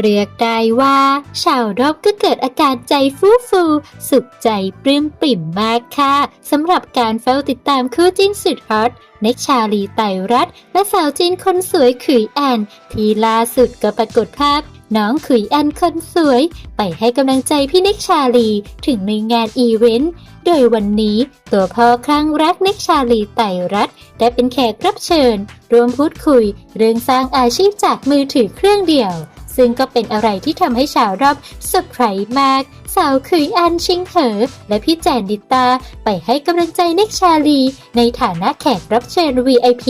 เรียกได้ว่า ชาวรอบก็เกิดอาการใจฟูฟูสุขใจปลื้มปริ่มมากค่ะสำหรับการเฝ้าติดตามคู่จิ้นสุดฮอตเน็กชาลีไตรัตและสาวจีนคนสวยขุยแอนที่ล่าสุดก็ปรากฏภาพน้องขุยแอนคนสวย ไปให้กำลังใจพี่เน็กชาลีถึงในงานอีเวนต์ โดยวันนี้ตัวพ่อคลั่งรักเน็กชาลีไตรัตได้เป็นแขกรับเชิญ รวมพูดคุย เรื่องสร้างอาชีพจากมือถือเครื่องเดียว ซึ่งก็เป็นอะไรที่ทำให้ชาวรอบเซอร์ไพรส์มาก สาวคุยอันชิงเหอ และพี่แจนดิตา ไปให้กำลังใจเน็กชาลี ในฐานะแขกรับเชิญ VIP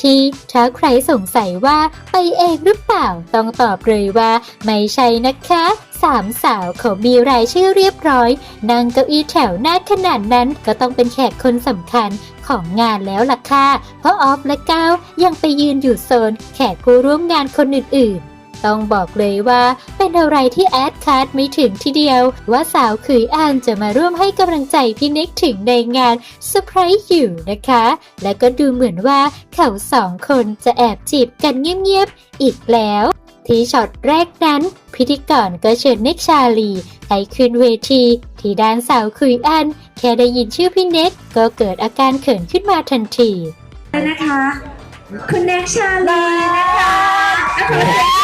ที่ถ้าใครสงสัยว่าไปเองหรือเปล่า ต้องตอบเลยว่า ไม่ใช่นะคะสามสาวเขามีรายชื่อเรียบร้อย นั่งเก้าอี้แถวหน้าขนาดนั้นก็ต้องเป็นแขกคนสำคัญของงานแล้วล่ะค่ะ เพราะออฟและก้าวยังไปยืนอยู่โซน แขกผู้ร่วมงานคนอื่นๆ ต้องบอกเลยว่าเป็นอะไรที่แอดคาดไม่ถึงทีเดียว ว่าสาวขุยอ่านจะมาร่วมให้กำลังใจพี่เน็กถึงในงานเซอร์ไพรส์อยู่นะคะ และก็ดูเหมือนว่าเขาสองคนจะแอบจีบกันเงียบๆอีกแล้ว ที่ช็อตแรกนั้น พิธีกรก็เชิญเน็กชาลีให้ขึ้นเวที ที่ด้านสาวคุยอัน แค่ได้ยินชื่อพี่เน็กก็เกิดอาการเขินขึ้นมาทันทีนะคะ คุณแน็กชาลีนะคะ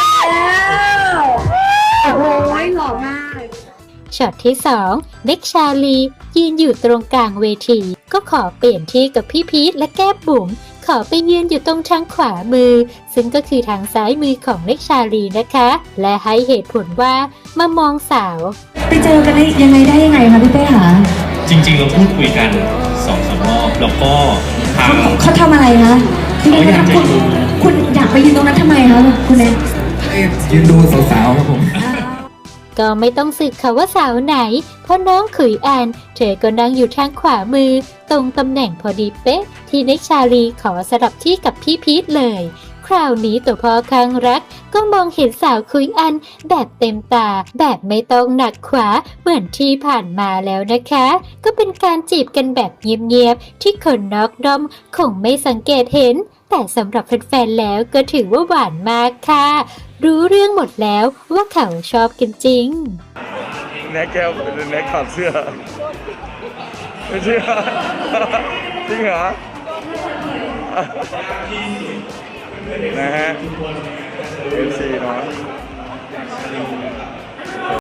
ช็อตที่2เน็กชาลียืนอยู่ตรงกลางเวที ก็ขอเปลี่ยนที่กับพี่พีทและแก้มบุ๋มขอไปยืนอยู่ตรงทางขวามือ ซึ่งก็คือทางซ้ายมือของเน็กชาลีนะคะ และให้เหตุผลว่ามามองสาว ไปเจอกันได้ยังไงได้ยังไงคะพี่เป้คะจริงๆ เราพูดคุยกันสองสามรอบแล้วก็ทางเขาเขาทำอะไรคะที่นี่เขาอยากทำจะคุณดูคุณอยากไปยืนตรงนั้นทำไมคะคุณแน็กให้ยืนดูสาวๆครับผม ก็ไม่ต้องสึกค่ะว่าสาวไหน เพราะน้องขุยแอนเธอก็นั่งอยู่ทางขวามือ ตรงตำแหน่งพอดีเป๊ะ ที่เน็กชาลีขอสลับที่กับพี่พีทเลย คราวนี้ตัวพ่อครั้งรักก็มองเห็นสาวคุยอันแบบเต็มตา แบบไม่ต้องหนักขวาเหมือนที่ผ่านมาแล้วนะคะ ก็เป็นการจีบกันแบบเงียบๆที่คนนอกดอมคงไม่สังเกตเห็น แต่สำหรับแฟนๆแล้วก็ถือว่าหวานมากค่ะ รู้เรื่องหมดแล้วว่าเขาชอบกันจริง แน็กแก้วเป็น็กถอดเสื้อไม่เชื่อจริงเหรอนะฮะเอฟซีเนาะ